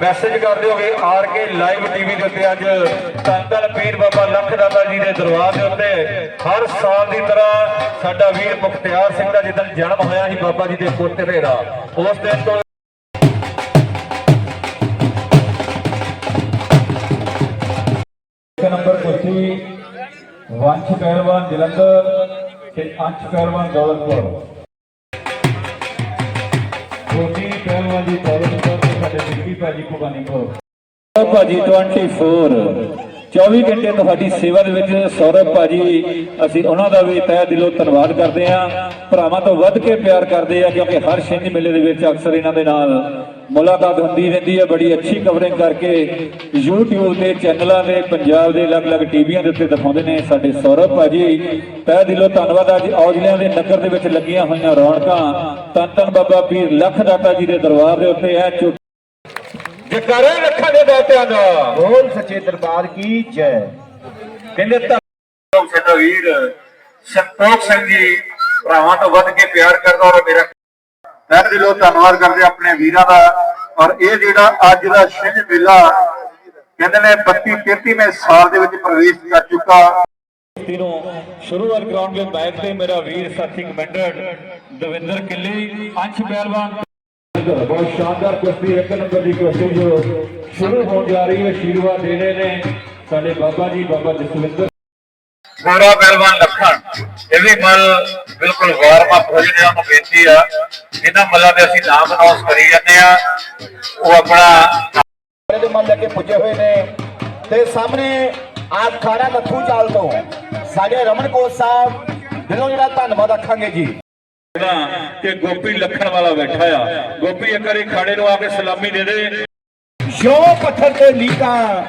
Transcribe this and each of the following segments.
Message ਕਰ ਦਿਓਗੇ R K live TV ਦੇ ਉੱਤੇ ਅੱਜ ਧੰਨ ਪੀਰ ਬਾਬਾ ਲੱਖ ਦਾਤਾ ਜੀ ਦੇ ਦਰਬਾਰ ਦੇ ਉੱਤੇ ਹਰ ਸਾਲ ਦੀ ਤਰ੍ਹਾਂ ਸਾਡਾ ਵੀਰ ਮੁਖਤਿਆਰ ਸਿੰਘ ਦਾ ਜਿੱਦਣ ਜਨਮ ਹੋਇਆ ਸੀ ਬਾਬਾ ਜੀ ਦੇ ਪੋਤਰੇ ਦਾ ਉਸ ਦਿਨ ਤੋਂ ਨੰਬਰ ਕੁਸ਼ਤੀ ਵੰਸ਼ ਪਹਿਲਵਾਨ ਜਲੰਧਰ ਤੇ ਅੰਸ਼ ਪਹਿਲਵਾਨ ਦੌਲਤਪੁਰ। ਛੋਟੀ ਪਹਿਲਵਾਨ ਦੀ ਦੌਲਤਪੁਰ ਤੇ ਸਾਡੇ ਵਿੱਕੀ ਭਾਜੀ ਭਵਾਨੀਪੁਰ ਭਾਜੀ 24 24 ਘੰਟੇ ਤੁਹਾਡੀ ਸੇਵਾ ਦੇ ਵਿੱਚ ਸੌਰਵ ਭਾਜੀ, ਅਸੀਂ ਉਹਨਾਂ ਦਾ ਵੀ ਤਹਿ ਦਿਲੋਂ ਧੰਨਵਾਦ ਕਰਦੇ ਹਾਂ। ਭਰਾਵਾਂ ਤੋਂ ਵੱਧ ਕੇ ਪਿਆਰ ਕਰਦੇ ਆ ਕਿਉਂਕਿ ਹਰ ਛਿੰਝ ਮੇਲੇ ਦੇ ਵਿੱਚ ਅਕਸਰ ਇਹਨਾਂ ਦੇ ਨਾਲ ਮੁਲਾਕਾਤ ਹੁੰਦੀ ਰਹਿੰਦੀ ਹੈ। ਬੜੀ ਅੱਛੀ ਕਵਰਿੰਗ ਕਰਕੇ YouTube ਤੇ ਚੈਨਲਾਂ ਦੇ, ਪੰਜਾਬ ਦੇ ਅਲੱਗ-ਅਲੱਗ ਟੀਵੀਆਂ ਦੇ ਉੱਤੇ ਦਿਖਾਉਂਦੇ ਨੇ ਸਾਡੇ ਸੌਰਵ ਭਾਜੀ। ਤਹਿ ਦਿਲੋਂ ਧੰਨਵਾਦ, ਅੱਜ ਔਜਲਿਆਂ ਦੇ ਨਗਰ ਦੇ ਵਿੱਚ ਲੱਗੀਆਂ ਹੋਈਆਂ ਰੌਣਕਾਂ। ਧੰਨ ਧੰਨ ਬਾਬਾ ਪੀਰ ਲੱਖ ਦਾਤਾ ਜੀ ਦੇ ਦਰਬਾਰ ਦੇ ਉੱਤੇ ਹੈ ਜਕਾਰੇ ਲੱਖਾਂ ਦੇ ਦਾਤਿਆਂ ਦਾ। ਬੋਲ ਸੱਚੇ ਦਰਬਾਰ ਕੀ ਜੈ। ਕਹਿੰਦੇ ਤਾਂ ਸਾਡਾ ਵੀਰ ਸੰਤੋਖ ਸਿੰਘ ਜੀ ਭਰਾਵਾਂ ਤੋਂ ਵੱਧ ਕੇ ਪਿਆਰ ਕਰਦਾ ਔਰ ਮੇਰਾ ਤਹਿ ਦਿਲੋਂ ਧੰਨਵਾਦ ਕਰਦੇ ਆਪਣੇ ਵੀਰਾਂ ਦਾ। ਔਰ ਇਹ ਜਿਹੜਾ ਅੱਜ ਦਾ ਛਿੰਝ ਮੇਲਾ ਕਹਿੰਦੇ ਨੇ 32 33ਵੇਂ ਸਾਲ ਦੇ ਵਿੱਚ ਪ੍ਰਵੇਸ਼ ਕਰ ਚੁੱਕਾ। ਨੂੰ ਸ਼ੁਰੂਆਤ ਗਰਾਊਂਡ ਦੇ ਮੈਚ ਤੇ ਮੇਰਾ ਵੀਰ ਸਾਥੀ ਕਮੈਂਡਰ ਦਵਿੰਦਰ ਕਿੱਲੀ ਅੰਸ਼ ਪਹਿਲਵਾਨ ਬਹੁਤ ਸ਼ਾਨਦਾਰ ਕੁਸ਼ਤੀ ਇੱਕ ਨੰਬਰ ਦੀ ਕੁਸ਼ਤੀ ਜੋ ਸ਼ੁਰੂ ਹੋਣ ਜਾ ਰਹੀ ਹੈ ਆਸ਼ੀਰਵਾਦ ਦੇ ਰਹੇ ਨੇ ਸਾਡੇ ਬਾਬਾ ਜੀ ਬਾਬਾ ਜਸਵਿੰਦਰ। ਗੋਰਾ ਪਹਿਲਵਾਨ ਲਖਣ। ਇਹ ਵੀ ਮਲ ਬਿਲਕੁਲ ਵਾਰਮ ਅਪ ਹੋ ਜਿਹੜੇ ਨੂੰ ਬੇਨਤੀ ਆ। ਇਹਨਾਂ ਮੱਲਾਂ ਦੇ ਅਸੀਂ ਨਾਮ ਅਨਾਉਂਸ ਕਰੀ ਜਾਂਦੇ ਆ। ਉਹ ਆਪਣਾ ਦੇ ਮਨ ਲੈ ਕੇ ਪੁੱਜੇ ਹੋਏ ਨੇ। ਤੇ ਸਾਹਮਣੇ ਆਪ ਖਾੜਾ ਨੱਥੂ ਚਾਲ ਤੋਂ ਸਾਡੇ ਰਮਨ ਕੋਚ ਸਾਹਿਬ ਦਿਲੋਂ ਜਿਹੜਾ ਧੰਨਵਾਦ ਆਖਾਂਗੇ ਜੀ। ਕਹਿੰਦਾ ਕਿ ਗੋਪੀ ਲੱਖਣ ਵਾਲਾ ਬੈਠਾ ਆ। ਗੋਪੀ ਇੱਕ ਵਾਰੀ ਖਾੜੇ ਨੂੰ ਆ ਕੇ ਸਲਾਮੀ ਦੇ ਦੇ। ਜੋ ਪੱਥਰ ਤੇ ਲੀਕਾਂ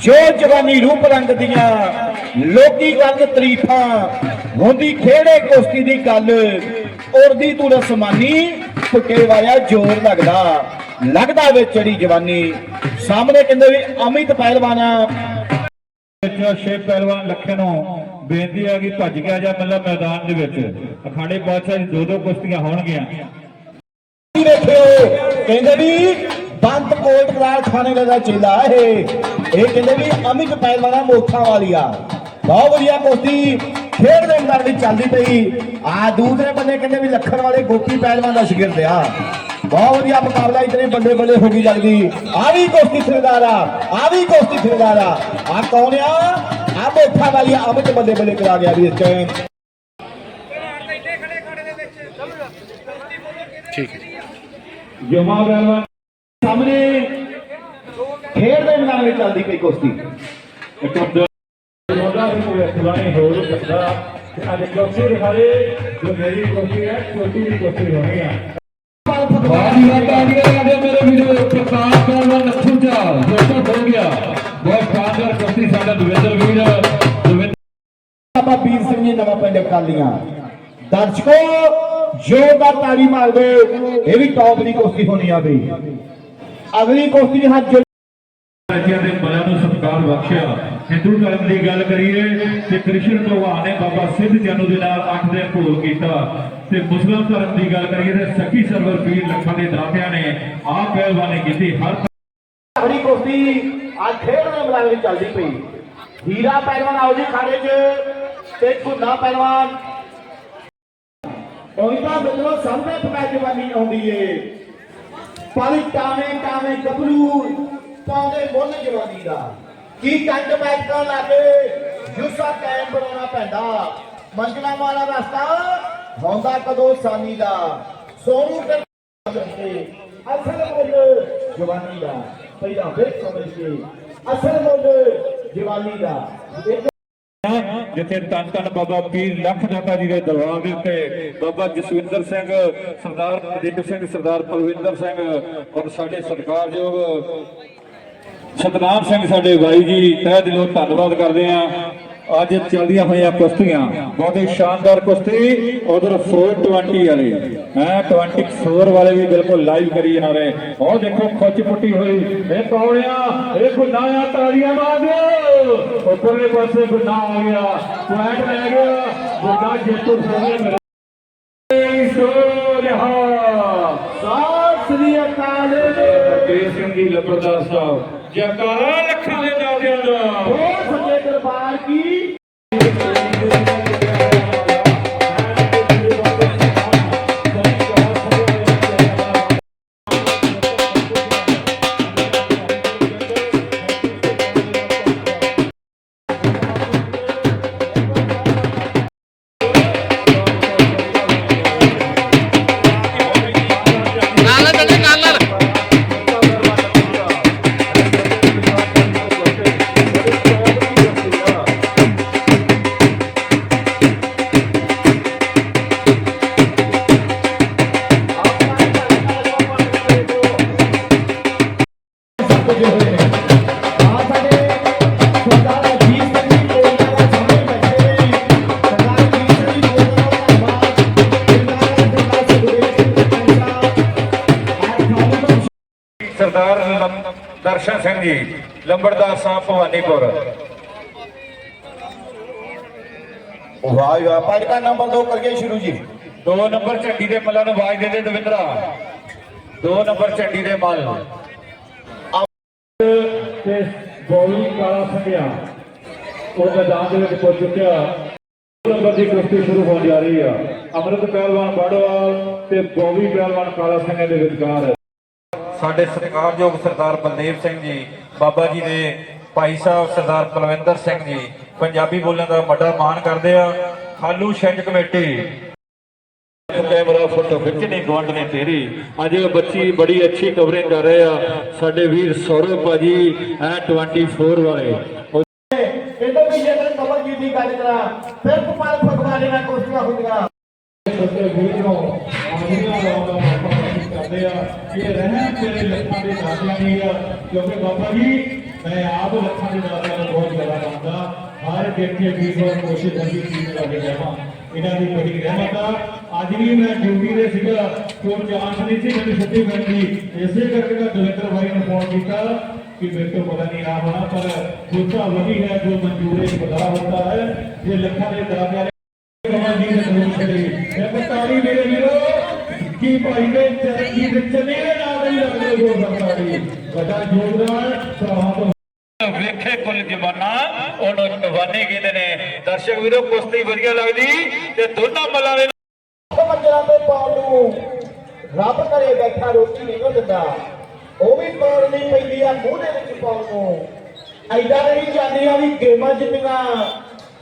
ਜੋ ਜਵਾਨੀ ਰੂਪ ਰੰਗ ਦੀਆਂ ਲੋਕੀ ਕਰਨ ਤਰੀਫਾਂ ਹੁੰਦੀ ਖੇੜੇ ਕੁਸ਼ਤੀ ਦੀ ਗੱਲ ਉੜਦੀ ਤੂੰ ਰਸਮਾਨੀ ਫੁੱਕੇ ਵਾਇਆ ਜ਼ੋਰ ਲੱਗਦਾ। ਲੱਗਦਾ ਵੇ ਚੜੀ ਜਵਾਨੀ। ਸਾਹਮਣੇ ਕਹਿੰਦੇ ਵੀ ਅਮਿਤ ਪਹਿਲਵਾਨਾ ਵਿੱਚ ਸ਼ੇਖ ਪਹਿਲਵਾਨ ਲੱਖੇ ਨੂੰ ਬੇਨਤੀ ਆ ਕਿ ਭੱਜ ਗਿਆ ਜਾ ਮੱਲਾ ਮੈਦਾਨ ਦੇ ਵਿੱਚ। ਅਖਾੜੇ ਪਾਤਸ਼ਾਹ ਦੋ ਦੋ ਕੁਸ਼ਤੀਆਂ ਹੋਣਗੀਆਂ। ਵੇਖਿਓ ਕਹਿੰਦੇ ਵੀ ਬੰਤ ਕੋਟ ਕਲਾਲ ਖਾਣੇ ਦਾ ਚੇਲਾ ਇਹ ਇਹ ਕਹਿੰਦੇ ਵੀ ਅਮਿਤ ਪਹਿਲਵਾਨਾ ਮੋਖਾਂ ਵਾਲੀਆ। ਬਹੁਤ ਵਧੀਆ ਕੁਸ਼ਤੀ ਖੇਡ ਦੇ ਅੰਦਰ ਦੀ ਚੱਲਦੀ ਪਈ। ਆ ਦੂਸਰੇ ਬੰਦੇ ਕਹਿੰਦੇ ਵੀ ਲੱਖਣ ਵਾਲੇ ਗੋਪੀ ਪਹਿਲਵਾਨ ਦਾ ਸ਼ਗਿਰਦ ਆ। ਬਹੁਤ ਵਧੀਆ ਮੁਕਾਬਲਾ ਇਤਨੇ ਬੱਲੇ ਬੱਲੇ ਹੋ ਗਈ ਜਲਦੀ ਆ ਵੀ ਕੁਸ਼ਤੀ ਸਰਦਾਰ ਆ ਆ ਵੀ ਕੁਸ਼ਤੀ ਸਰਦਾਰ ਆ। ਆ ਕੌਣ ਆ? ਮੋਖਾਂ ਵਾਲੀ ਅਮਿਤ ਬੱਲੇ ਬੱਲੇ ਕਰਾ ਗਿਆ ਵੀ ਇਸ ਟਾਈਮ ਜਮਾ ਪਹਿਲਵਾਨ ਸਾਹਮਣੇ। ਖੇਡ ਦੇ ਮੈਦਾਨ ਵਿੱਚ ਚੱਲਦੀ ਪਈ ਕੁਸ਼ਤੀ। ਇੱਕ ਵੀ ਕੋਈ ਅਖਵਾਈ ਹੋ ਸਕਦਾ ਅੱਜ ਕੁਸ਼ਤੀ ਦਿਖਾਰੇ ਜੋ ਮੇਰੀ ਕੁਸ਼ਤੀ ਹੈ ਛੋਟੀ ਦੀ ਕੁਸ਼ਤੀ ਹੋਣੀ ਆ। ਵਾਦੀ ਵਾਦਾ ਅਗਲੇ ਬਾਬਾ ਵੀਰ ਸਿੰਘ ਜੀ ਨਵਾਂ ਪਿੰਡ ਕਾਲੀਆਂ ਦਰਸ਼ਕੋ ਜ਼ੋਰਦਾਰ ਤਾੜੀ ਮਾਰ ਦਿਓ ਇਹ ਵੀ ਟੌਪ ਦੀ ਕੁਸ਼ਤੀ ਹੋਣੀ ਆ ਬਈ। ਅਗਲੀ ਕੁਸ਼ਤੀ ਹੱਥ ਰਾਜਿਆਂ ਦੇ ਮਨਾਂ ਨੂੰ ਸਤਿਕਾਰ ਬਖਸ਼ਿਆ। ਹਿੰਦੂ ਧਰਮ ਦੀ ਗੱਲ ਕਰੀਏ ਤੇ ਕ੍ਰਿਸ਼ਨ ਭਗਵਾਨ ਨੇ ਬਾਬਾ ਸਿੱਧ ਜਨੂ ਦੇ ਨਾਲ ਅੱਠ ਦਿਨ ਭੋਲ ਕੀਤਾ। ਤੇ ਮੁਸਲਮਾਨ ਧਰਮ ਦੀ ਗੱਲ ਕਰੀਏ ਤੇ ਸੱਕੀ ਸਰਵਰ ਪੀਰ ਲੱਖਾਂ ਦੇ ਦਾਤਿਆਂ ਨੇ ਆਪ ਪਹਿਲਵਾਨੀ ਕੀਤੀ। ਹਰ ਅਗਲੀ ਕੁਸ਼ਤੀ ਅੱਜ ਖੇਡ ਦੇ ਮੈਦਾਨ ਵਿੱਚ ਚੱਲਦੀ ਪਈ। ਹੀਰਾ ਪਹਿਲਵਾਨ ਆਓ ਜੀ ਖਾੜੇ 'ਚ। ਤੇ ਗੁੰਨਾ ਪਹਿਲਵਾਨ। ਉਹਦਾ ਮਤਲਬ ਸਾਹਮਣੇ ਪਕਾ ਜਵਾਨੀ ਆਉਂਦੀ ਏ। ਪਾਲੀ ਟਾਵੇਂ ਟਾਵੇਂ ਗੱਭਰੂ ਪਾਉਂਦੇ ਮੁੱਲ ਜਵਾਨੀ ਦਾ। ਕੀ ਕੰਡ ਮੈਚ ਲੱਗੇ? ਜੁਸਾ ਕਾਇਮ ਬਣਾਉਣਾ ਪੈਂਦਾ। ਮੰਜ਼ਲਾਂ ਵਾਲਾ ਰਸਤਾ ਹੁੰਦਾ ਕਦੋਂ ਸਾਨੀ ਦਾ। ਸੋਨੂ ਤੇ ਅਸਲ ਮੁੱਲ ਜਵਾਨੀ ਦਾ। ਪਹਿਲਾਂ ਵੇਖ ਸਮਝ ਕੇ ਅਸਲ ਮੁੱਲ ਜਵਾਨੀ ਦਾ। ਜਿੱਥੇ ਤਨ ਤਨ ਬਾਬਾ ਪੀਰ ਲੱਖ ਦਾਤਾ ਜੀ ਦੇ ਦਰਬਾਰ ਦੇ ਉੱਤੇ ਬਾਬਾ ਜਸਵਿੰਦਰ ਸਿੰਘ, ਸਰਦਾਰ ਦੀਪ ਸਿੰਘ, ਸਰਦਾਰ ਪਰਵਿੰਦਰ ਸਿੰਘ ਔਰ ਸਾਡੇ ਸਤਿਕਾਰਯੋਗ ਸਤਨਾਮ ਸਿੰਘ, ਸਾਡੇ ਬਾਈ ਜੀ, ਤਹਿ ਦਿਲੋਂ ਧੰਨਵਾਦ ਕਰਦੇ ਆ ਅੱਜ ਚੱਲਦੀਆਂ ਹੋਈਆਂ ਕੁਸ਼ਤੀਆਂ ਬਹੁਤ ਹੀ ਸ਼ਾਨਦਾਰ ਕੁਸ਼ਤੀ ਉਧਰ 420 ਵਾਲੇ ਹੈ 24 ਵਾਲੇ ਵੀ ਬਿਲਕੁਲ ਲਾਈਵ ਕਰੀ ਜਾ ਰਹੇ ਹੋਰ ਦੇਖੋ ਖੁੱਚ ਪੁੱਟੀ ਹੋਈ। ਇਹ ਕੌਣ ਆ? ਇਹ ਗੁਨਾ ਆ ਤਾਲੀਆਂ ਮਾਰ ਦਿਓ ਉੱਪਰਲੇ ਪਾਸੇ ਗੁਨਾ ਆ ਗਿਆ। ਪੁਆਇੰਟ ਲੈ ਗਿਆ। ਗੁਨਾ ਜੇਤੂ ਹੋ ਗਿਆ ਸਿੰਘ ਜੀ ਲਬਰਦਾਸ ਸਾਹਿਬ। ਜਕਾਰਾ ਲੱਖਾਂ ਦੇ ਨਾਲਿਆਂ ਦਾ। ਪੁੱਜੇ ਹੋਏ ਨੇ ਆ ਸਾਡੇ ਸਰਦਾਰ ਅਜੀਤ ਸਿੰਘ ਜੀ ਕੋਲਕਾਤਾ ਦਾ ਸਾਹਮਣੇ ਬੈਠੇ ਨੇ ਸਰਦਾਰ ਅਜੀਤ ਸਿੰਘ ਜੀ ਕੋਲਕਾਤਾ ਦਾ ਧੰਨਵਾਦ ਸਰਦਾਰ ਸੁਖਦੇਵ ਸਿੰਘ ਪੰਚਾ ਸਰਦਾਰ ਦਰਸ਼ਨ ਸਿੰਘ ਜੀ ਲੰਬੜਦਾਰ ਸਾਹਿਬ ਭਵਾਨੀਪੁਰ। ਵਾਹ ਵਾਹ ਪਟਕਾ ਨੰਬਰ 2 ਕਰਕੇ ਸ਼ੁਰੂ ਜੀ। ਦੋ ਨੰਬਰ ਝੰਡੀ ਦੇ ਮੱਲਾਂ ਨੂੰ ਆਵਾਜ਼ ਦੇ ਦੇ ਦਵਿੰਦਰਾ। ਦੋ ਨੰਬਰ ਝੰਡੀ ਦੇ ਮੱਲ। ਤੇ ਬੋਲੀ ਕਾਲਾ ਸੰਘਿਆ ਉਹ ਮੈਦਾਨ ਦੇ ਵਿੱਚ ਪਹੁੰਚ ਚੁੱਕਿਆ। ਨੰਬਰ ਦੀ ਕੁਸ਼ਤੀ ਸ਼ੁਰੂ ਹੋਣ ਜਾ ਰਹੀ ਆ। ਅਮਰਤ ਪਹਿਲਵਾਨ ਬਾੜੋਵਾਲ ਤੇ ਬੋਵੀ ਪਹਿਲਵਾਨ ਕਾਲਾ ਸੰਘਿਆ ਦੇ ਵਿਚਕਾਰ। ਸਾਡੇ ਸਤਿਕਾਰਯੋਗ ਸਰਦਾਰ ਬਲਦੇਵ ਸਿੰਘ ਜੀ, ਬਾਬਾ ਜੀ ਦੇ ਭਾਈ ਸਾਹਿਬ ਸਰਦਾਰ ਕੁਲਵਿੰਦਰ ਸਿੰਘ ਜੀ, ਪੰਜਾਬੀ ਬੋਲਣ ਦਾ ਵੱਡਾ ਮਾਣ ਕਰਦੇ ਆ। ਖਾਲੂ ਛਿੰਝ ਕਮੇਟੀ ਕੈਮਰਾ ਫੋਟੋ ਖਿੱਚਣੀ ਗਵੰਡ ਨੇ ਤੇਰੀ। ਅੱਜ ਇਹ ਬੱਚੀ ਬੜੀ ਅੱਛੀ ਕਵਰਿੰਗ ਕਰ ਰਹੇ ਆ। ਸਾਡੇ ਵੀਰ ਸੌਰਵ ਭਾਜੀ ਐ 24 ਵਾਲੇ। ਇਹਦੇ ਵੀ ਜੇ ਮੈਂ ਕਮਲਜੀਤ ਦੀ ਗੱਲ ਕਰਾਂ ਫਿਰ ਕੁਮਾਰ ਫਗਵਾੜੇ ਨਾਲ ਕੁਸ਼ਤੀਆਂ ਹੁੰਦੀਆਂ। ਛੋਟੇ ਵੀਰ ਨੂੰ ਆਉਂਦੀਆਂ ਲਾਉਂਦਾ ਕਰਦੇ ਆ। ਇਹ ਰਹਿਣ ਤੇਰੇ ਲੱਖਾਂ ਦੇ ਦਾਦਿਆਂ ਦੀ ਆ। ਕਿਉਂਕਿ ਬਾਬਾ ਜੀ ਮੈਂ ਆਪ ਲੱਖਾਂ ਦੇ ਦਾਦਿਆਂ ਨੂੰ ਬਹੁਤ ਜ਼ਿਆਦਾ ਮੰਨਦਾ। ਹਰ ਦੇਖੇ ਵੀਰ ਨੂੰ ਕੋਸ਼ਿਸ਼ ਕਰਦੀ ਸੀ ਕਿ ਲੱਗੇ ਜਾਵਾਂ ਇਹਨਾਂ ਦੀ ਬੜੀ ਰਹਿਮਤ ਆ ਅੱਜ ਵੀ ਮੈਂ ਡਿਊਟੀ ਤੇ ਸੀਗਾ ਕੋਈ ਚਾਂਸ ਨਹੀਂ ਸੀ ਮੈਨੂੰ ਛੁੱਟੀ ਮਿਲਦੀ ਇਸੇ ਕਰਕੇ ਮੈਂ ਦਵਿੰਦਰ ਭਾਈ ਨੂੰ ਫੋਨ ਕੀਤਾ कि मेरे को पता नहीं आ होना पर दूसरा वही है जो मंजूर एक बता होता है ये लखा ने दादा ਕਮਲ ਜੀ ਨੇ ਜ਼ਰੂਰ ਛੱਡੀ ਇੱਕ ਤਾੜੀ ਮੇਰੇ ਵੀਰੋ ਕੀ ਭਾਈ ਨੇ ਚਰਖੀ ਵਿੱਚ ਵੇਖੇ ਕੁੱਲ ਜਵਾਨਾ, ਉਹਨੂੰ ਜਵਾਨੀ ਕਹਿੰਦੇ ਨੇ। ਦਰਸ਼ਕ ਵੀਰੋ, ਕੁਸ਼ਤੀ ਵਧੀਆ ਲੱਗਦੀ ਤੇ ਦੋਨਾਂ ਮੱਲਾਂ ਦੇ ਮੰਜਰਾਂ ਤੇ ਪਾਉਣ ਨੂੰ। ਰੱਬ ਘਰੇ ਬੈਠਾ, ਰੋਟੀ ਨਹੀਂ ਦਿੰਦਾ। ਉਹ ਵੀ ਪਾਉਣ ਨਹੀਂ ਪੈਂਦੀ ਆ, ਮੂੰਹ ਦੇ ਵਿੱਚ ਪਾਉਣ ਨੂੰ। ਐਦਾਂ ਨਹੀਂ ਜਾਂਦੀਆਂ ਵੀ ਗੇਮਾਂ ਜਿੰਨੀਆਂ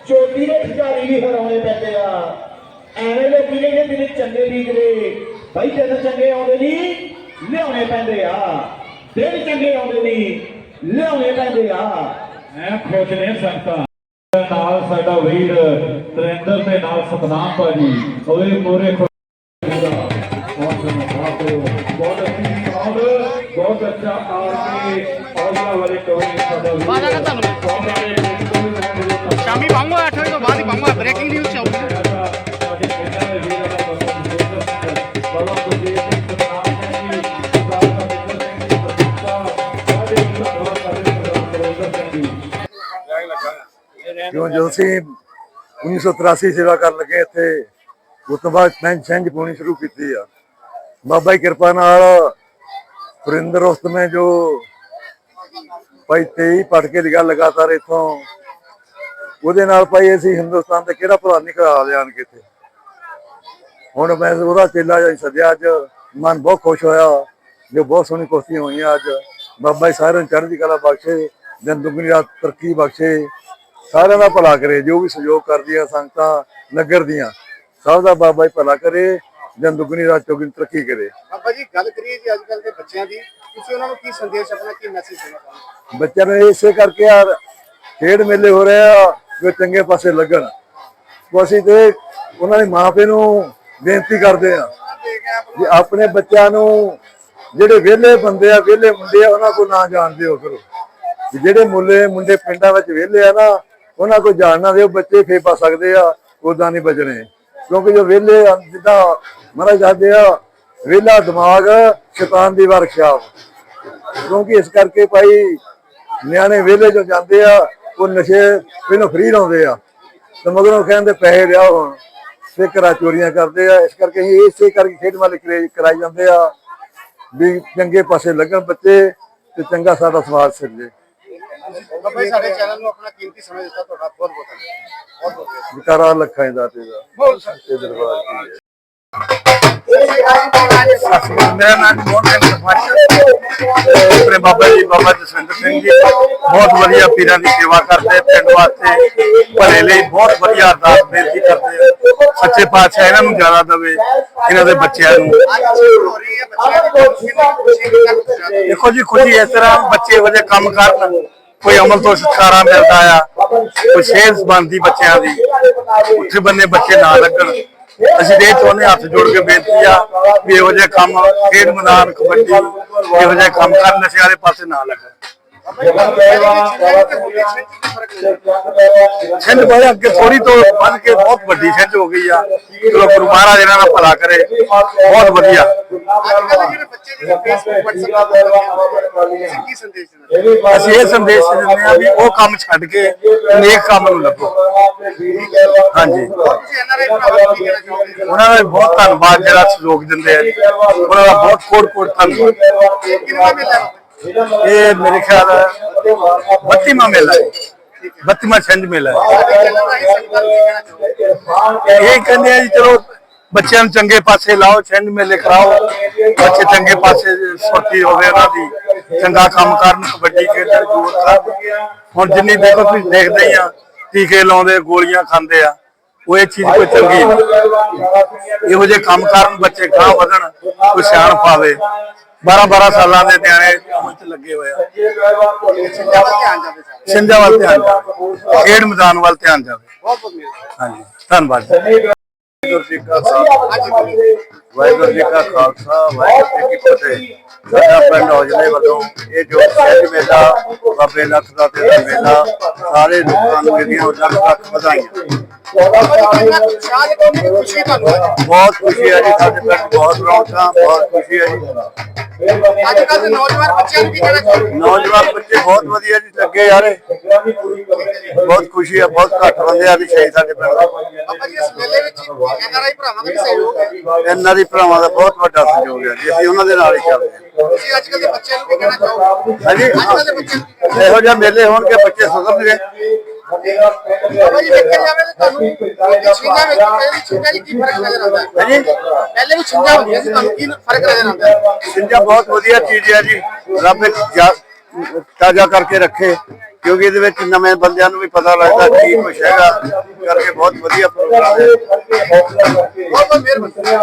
ਚੋਟੀ ਦੇ ਖਿਡਾਰੀ ਵੀ ਹਰਾਉਣੇ ਪੈਂਦੇ ਆ। ਐਵੇਂ ਲੋਕੀ ਨੇ ਜਿਹੜੇ ਚੰਗੇ ਲੀਗਰੇ ਭਾਈ ਜਦ ਚੰਗੇ ਆਉਂਦੇ ਨਹੀਂ, ਲਿਆਉਣੇ ਪੈਂਦੇ ਆ। ਦਿਨ ਚੰਗੇ ਆਉਂਦੇ ਨਹੀਂ। ਲਿਆਉਣੇ ਪੈਂਦੇ ਆ। ਐ ਖੁਸ਼ ਨੇ ਸੰਗਤਾਂ। ਨਾਲ ਸਾਡਾ ਵੀਰ ਤਰਿੰਦਰ ਤੇ ਨਾਲ ਸਤਨਾਮ ਭਾਜੀ। ਉਹਦੇ ਦਾ। ਬਹੁਤ ਧੰਨਵਾਦ ਅੱਛੀ ਔਰ ਬਹੁਤ ਅੱਛਾ ਆਰ ਕੇ ਔਲਾ ਵਾਲੇ ਕਵੀ ਸਾਡਾ ਵੀਰ। ਬਾਰਾਂ ਦਾ ਤੁਹਾਨੂੰ। ਸ਼ਾਮੀ ਪਾਉਂਗਾ 8 ਵਜੇ ਤੋਂ ਬਾਅਦ ਹੀ ਪਾਉਂਗਾ। ਬ੍ਰੇਕਿੰਗ ਨਿਊਜ਼ ਚਾਹੂਗੀ ਕਿਉਂ? ਜਦੋਂ ਅਸੀਂ 1983 ਸੇਵਾ ਕਰਨ ਲੱਗੇ ਇੱਥੇ, ਉਸ ਤੋਂ ਬਾਅਦ ਮੈਂ ਛੰਝ ਪਾਉਣੀ ਸ਼ੁਰੂ ਕੀਤੀ ਆ। ਬਾਬਾ ਦੀ ਕਿਰਪਾ ਨਾਲ ਵਰਿੰਦਰ ਉਸਤਮੇ ਜੋ ਭਾਈ 23 ਪੜ ਕੇ ਲਿਖਾ ਲਗਾਤਾਰ ਇਥੋਂ, ਉਹਦੇ ਨਾਲ ਭਾਈ ਅਸੀਂ ਹਿੰਦੁਸਤਾਨ ਤੇ ਕਿਹੜਾ ਭਲਾ ਨਹੀਂ ਕਰਾ ਲਿਆਣ ਕੇ ਇੱਥੇ। ਹੁਣ ਮੈਂ ਉਹਦਾ ਚੇਲਾ ਜੀ ਸੱਦਿਆ ਅੱਜ, ਮਨ ਬਹੁਤ ਖੁਸ਼ ਹੋਇਆ, ਜੋ ਬਹੁਤ ਸੋਹਣੀ ਕੁਸ਼ਤੀਆਂ ਹੋਈਆਂ ਅੱਜ। ਬਾਬਾ ਜੀ ਸਾਰਿਆਂ ਨੂੰ ਚੜ੍ਹਦੀ ਕਲਾ ਬਖਸ਼ੇ, ਦਿਨ ਦੁਗਣੀ ਰਾਤ ਤਰੱਕੀ ਬਖਸ਼ੇ। ਸਾਰਿਆਂ ਦਾ ਭਲਾ ਕਰੇ ਜੋ ਵੀ ਸਹਿਯੋਗ ਕਰਦੀਆਂ ਸੰਗਤਾਂ ਨਗਰ ਦੀਆਂ ਸਭ ਦਾ ਬਾਬਾ ਜੀ ਭਲਾ ਕਰੇ ਦਿਨ ਦੁਗਣੀ ਰਾਤ ਚੌਗਣੀ ਤਰੱਕੀ ਕਰੇ। ਬਾਬਾ ਜੀ ਗੱਲ ਕਰੀਏ ਜੀ ਅੱਜ ਕੱਲ ਦੇ ਬੱਚਿਆਂ ਦੀ ਤੁਸੀਂ ਉਹਨਾਂ ਨੂੰ ਕੀ ਸੰਦੇਸ਼ ਆਪਣਾ ਕੀ ਮੈਸੇਜ ਦੇਣਾ ਚਾਹੁੰਦੇ ਬੱਚਿਆਂ ਨੂੰ ਇਸੇ ਕਰਕੇ ਯਾਰ ਖੇਡ ਮੇਲੇ ਹੋ ਰਹੇ ਆ ਜੋ ਚੰਗੇ ਪਾਸੇ ਲੱਗਣ। ਅਸੀਂ ਤੇ ਉਹਨਾਂ ਦੇ ਮਾਪੇ ਨੂੰ ਬੇਨਤੀ ਕਰਦੇ ਆ ਕਿ ਆਪਣੇ ਬੱਚਿਆਂ ਨੂੰ ਜਿਹੜੇ ਵਿਹਲੇ ਬੰਦੇ ਆ ਵਿਹਲੇ ਮੁੰਡੇ ਆ ਉਹਨਾਂ ਕੋਲ ਨਾ ਜਾਣ ਦਿਓ ਕਰੋ। ਜਿਹੜੇ ਮੁੱਲੇ ਮੁੰਡੇ ਪਿੰਡਾਂ ਵਿੱਚ ਵਿਹਲੇ ਆ ਨਾ ਉਹਨਾਂ ਕੋਲ ਜਾਣ ਨਾ ਦਿਓ ਬੱਚੇ ਫੇਰ ਪਾ ਸਕਦੇ ਆ ਉਦਾਂ ਨਹੀਂ ਬਚਣੇ। ਕਿਉਂਕਿ ਜੋ ਵਿਹਲੇ ਆ, ਜਿੱਦਾਂ ਮਹਾਰਾਜ ਜਾਂਦੇ ਆ ਵਿਹਲਾ ਦਿਮਾਗ ਸ਼ੈਤਾਨ ਦੀ ਵਰਕਸ਼ਾਪ ਕਿਉਂਕਿ ਇਸ ਕਰਕੇ ਭਾਈ ਨਿਆਣੇ ਵਿਹਲੇ ਜੋ ਜਾਂਦੇ ਆ ਉਹ ਨਸ਼ੇ ਪਹਿਲਾਂ ਫਰੀ ਲਾਉਂਦੇ ਆ। ਤੇ ਮਗਰੋਂ ਕਹਿੰਦੇ ਪੈਸੇ ਲਿਆ ਹੁਣ ਤੇ ਘਰਾਂ ਚੋਰੀਆਂ ਕਰਦੇ ਆ। ਇਸ ਕਰਕੇ ਅਸੀਂ ਇਸੇ ਕਰਕੇ ਖੇਡ ਵਾਲੇ ਕਰੇ- ਕਰਾਈ ਜਾਂਦੇ ਆ ਵੀ ਚੰਗੇ ਪਾਸੇ ਲੱਗਣ ਬੱਚੇ ਤੇ ਚੰਗਾ ਸਾਡਾ ਸਮਾਜ ਸਿਰਜੇ। ਬਾਬਾ ਜੀ ਸਾਡੇ ਚੈਨਲ ਨੂੰ ਆਪਣਾ ਕੀਮਤੀ ਸਮਾਂ ਦਿੱਤਾ ਤੁਹਾਡਾ ਬਹੁਤ ਬਹੁਤ ਧੰਨਵਾਦ। ਬਹੁਤ ਬਹੁਤ ਧੰਨਵਾਦ। ਵਿਕਾਰਾ ਲੱਖਾਂ ਦਾ ਤੇ ਦਾ। ਬੋਲ ਸਰ ਤੇ ਦਰਬਾਰ ਕੀ ਹੈ? ਮੇਰਾ ਨਾਮ ਮੋਹਨ ਸਿੰਘ ਸਰਪੰਚ ਆਪਣੇ ਬਾਬਾ ਜੀ ਬਾਬਾ ਜਸਵਿੰਦਰ ਸਿੰਘ ਜੀ ਬਹੁਤ ਵਧੀਆ ਪੀਰਾਂ ਦੀ ਸੇਵਾ ਕਰਦੇ ਪਿੰਡ ਵਾਸਤੇ ਭਲੇ ਲਈ ਬਹੁਤ ਵਧੀਆ ਅਰਦਾਸ ਬੇਨਤੀ ਕਰਦੇ ਸੱਚੇ ਪਾਤਸ਼ਾਹ ਇਹਨਾਂ ਨੂੰ ਜ਼ਿਆਦਾ ਦਵੇ ਇਹਨਾਂ ਦੇ ਬੱਚਿਆਂ ਨੂੰ। ਦੇਖੋ ਜੀ ਖੁਸ਼ੀ ਇਸ ਤਰ੍ਹਾਂ ਬੱਚੇ ਜਿਹੇ ਕੰਮ ਕਰਨ। ਕੋਈ ਅਮਲ ਤੋਂ ਛੁਟਕਾਰਾ ਮਿਲਦਾ ਆ, ਕੋਈ ਸੇਧ ਬਣਦੀ ਬੱਚਿਆਂ ਦੀ, ਉੱਥੇ ਬੰਨੇ ਬੱਚੇ ਨਾ ਲੱਗਣ। ਅਸੀਂ ਦੇ ਚਾਹੁੰਦੇ ਹੱਥ ਜੋੜ ਕੇ ਬੇਨਤੀ ਆ ਵੀ ਇਹੋ ਜਿਹੇ ਕੰਮ ਖੇਡ ਮੈਦਾਨ, ਕਬੱਡੀ, ਇਹੋ ਜਿਹੇ ਕੰਮ ਕਰਨ, ਨਸ਼ੇ ਵਾਲੇ ਪਾਸੇ ਨਾ ਲੱਗਣ। ਛਿੰਝ ਬਾਰੇ ਅੱਗੇ ਥੋੜੀ ਤੋਂ ਵੱਧ ਕੇ ਬਹੁਤ ਵੱਡੀ ਛਿੰਝ ਹੋ ਗਈ ਆ। ਚਲੋ ਗੁਰੂ ਮਹਾਰਾਜ ਇਹਨਾਂ ਦਾ ਭਲਾ ਕਰੇ। ਬਹੁਤ ਵਧੀਆ। ਅਸੀਂ ਇਹ ਸੰਦੇਸ਼ ਦਿੰਦੇ ਆ ਵੀ ਉਹ ਕੰਮ ਛੱਡ ਕੇ ਨੇਕ ਕੰਮ ਨੂੰ ਲੱਗੋ ਹਾਂਜੀ। ਉਹਨਾਂ ਦਾ ਬਹੁਤ ਧੰਨਵਾਦ ਜਿਹੜਾ ਸਹਿਯੋਗ ਦਿੰਦੇ ਆ। ਉਹਨਾਂ ਦਾ ਬਹੁਤ ਕੋਟ ਕੋਟ ਧੰਨਵਾਦ। ਇਹ ਕਿੰਨਾ ਮਿਲਿਆ ਇਹ ਮੇਰੇ ਖਿਆਲ 32ਵਾਂ ਮੇਲਾ ਹੈ। 32ਵਾਂ ਛਿੰਝ ਮੇਲਾ ਹੈ। ਇਹ ਕਹਿੰਦੇ ਆ ਜੀ, ਚਲੋ ਬੱਚਿਆਂ ਨੂੰ ਚੰਗੇ ਪਾਸੇ ਲਾਓ ਛਿੰਝ ਮੇਲੇ ਕਰਾਓ। ਬੱਚੇ ਚੰਗੇ ਪਾਸੇ ਸੁਰਤੀ ਹੋਵੇ ਉਹਨਾਂ ਦੀ। ਚੰਗਾ ਕੰਮ ਕਰਨ, ਕਬੱਡੀ ਖੇਡਣ ਜੋਰ ਕਰਨ। ਹੁਣ ਜਿੰਨੀ ਦੇਖੋ ਤੁਸੀਂ, ਦੇਖਦੇ ਹੀ ਆ, ਟੀਕੇ ਲਾਉਂਦੇ, ਗੋਲੀਆਂ ਖਾਂਦੇ ਆ। ਉਹ ਇਹ ਚੀਜ਼ ਕੋਈ ਚੰਗੀ ਨਹੀਂ। ਇਹੋ ਜਿਹੇ ਕੰਮ ਕਰਨ, ਬੱਚੇ ਗਾਂ ਵਧਣ, ਕੋਈ ਸਿਆਣ ਪਾਵੇ 12 12 ਸਾਲਾਂ ਦੇ ਨਿਆਣੇ ਕੰਮ 'ਚ ਲੱਗੇ ਹੋਏ ਆ। ਜ਼ਿਆਦਾ ਧਿਆਨ ਜਾਵੇ ਸਿੰਧਾ ਵੱਲ ਧਿਆਨ ਜਾਵੇ। ਖੇਡ ਮੈਦਾਨ ਵੱਲ ਧਿਆਨ ਜਾਵੇ। ਬਹੁਤ ਬਹੁਤ ਹਾਂਜੀ ਧੰਨਵਾਦ। ਵਾਹਿਗੁਰੂ ਜੀ ਕਾ ਖਾਲਸਾ। ਵਾਹਿਗੁਰੂ ਜੀ ਕਾ ਖਾਲਸਾ ਵਾਹਿਗੁਰੂ ਜੀ ਕੀ ਫਤਿਹ। ਸਾਡਾ ਪਿੰਡ ਔਜਲੇ ਵੱਲੋਂ ਇਹ ਜੋ ਸਹਿਜ ਮੇਲਾ ਬਾਬੇ ਲੱਖ ਦਾ ਤੇ ਮੇਲਾ ਸਾਰੇ ਲੋਕਾਂ ਨੂੰ ਇਹਦੀਆਂ ਲੱਖ ਲੱਖ ਵਧਾਈਆਂ। ਜੀ ਖੁਸ਼ੀ ਤੁਹਾਨੂੰ? ਅੱਜ ਬਹੁਤ ਖੁਸ਼ੀ ਹੈ ਜੀ ਸਾਡੇ ਪਿੰਡ ਬਹੁਤ ਰੌਣਕਾਂ ਬਹੁਤ ਖੁਸ਼ੀ ਹੈ ਜੀ। ਅੱਜ ਕੱਲ੍ਹ ਦੇ ਨੌਜਵਾਨ ਬੱਚਿਆਂ ਨੂੰ ਕੀ ਕਹਿਣਾ ਚਾਹੋਗੇ? ਨੌਜਵਾਨ ਬੱਚੇ ਬਹੁਤ ਵਧੀਆ ਜੀ ਲੱਗੇ ਯਾਰੇ। ਬਹੁਤ ਖੁਸ਼ੀ ਹੈ ਬਹੁਤ ਘੱਟ ਬੰਦੇ ਆ ਵੀ ਸ਼ਹੀਦ ਸਾਡੇ ਪਿੰਡ ਦਾ। ਬਾਬਾ ਜੀ ਇਸ ਮੇਲੇ ਵਿੱਚ ਐਨਆਰਆਈ ਭਰਾਵਾਂ ਦਾ ਵੀ ਸਹਿਯੋਗ ਹੈ। ਇਹਨਾਂ ਦੀ ਭਰਾਵਾਂ ਦਾ ਬਹੁਤ ਵੱਡਾ ਸਹਿਯੋਗ ਹੈ ਜੀ ਅਸੀਂ ਉਹਨਾਂ ਦੇ ਨਾਲ ਹੀ ਚੱਲਦੇ ਹਾਂ। ਤੁਸੀਂ ਅੱਜ ਕੱਲ੍ਹ ਦੇ ਬੱਚਿਆਂ ਨੂੰ ਕੀ ਕਹਿਣਾ ਚਾਹੋਗੇ? ਹਾਂਜੀ ਅੱਜ ਕੱਲ੍ਹ ਦੇ ਬੱਚਿਆਂ ਨੂੰ ਕੀ ਕਹਿਣਾ ਇਹੋ ਜਿਹੇ ਮੇਲੇ ਹੋਣਗੇ ਬੱਚੇ ਸੁਧਰਨਗੇ। ਬਾਬਾ ਜੀ ਦੇਖਿਆ ਜਾਵੇ ਤਾਂ ਤੁਹਾਨੂੰ ਛਿੰਝਾਂ ਵਿੱਚ ਪਹਿਲੀ ਛਿੰਝਾਂ 'ਚ ਕੀ ਫ਼ਰਕ ਨਜ਼ਰ ਆਉਂਦਾ ਹੈ? ਹਾਂਜੀ ਪਹਿਲੇ ਵੀ ਛਿੰਝਾਂ ਹੁੰਦੀਆਂ ਸੀ ਤੁਹਾਨੂੰ ਕੀ ਫ਼ਰਕ ਨਜ਼ਰ ਆਉਂਦਾ ਹੈ? ਸਿੰਜਾ ਬਹੁਤ ਵਧੀਆ ਚੀਜ਼ ਹੈ ਜੀ। ਰੱਬ ਇੱਕ ਤਾਜ਼ਾ ਕਰਕੇ ਰੱਖੇ ਕਿਉਂਕਿ ਇਹਦੇ ਵਿੱਚ ਨਵੇਂ ਬੰਦਿਆਂ ਨੂੰ ਵੀ ਪਤਾ ਲੱਗਦਾ ਕੀ ਕੁਛ ਹੈਗਾ। ਕਰਕੇ ਬਹੁਤ ਵਧੀਆ ਪ੍ਰੋਗਰਾਮ ਹੈ। ਬਹੁਤ ਬਹੁਤ ਮਿਹਰਬਾਨੀ।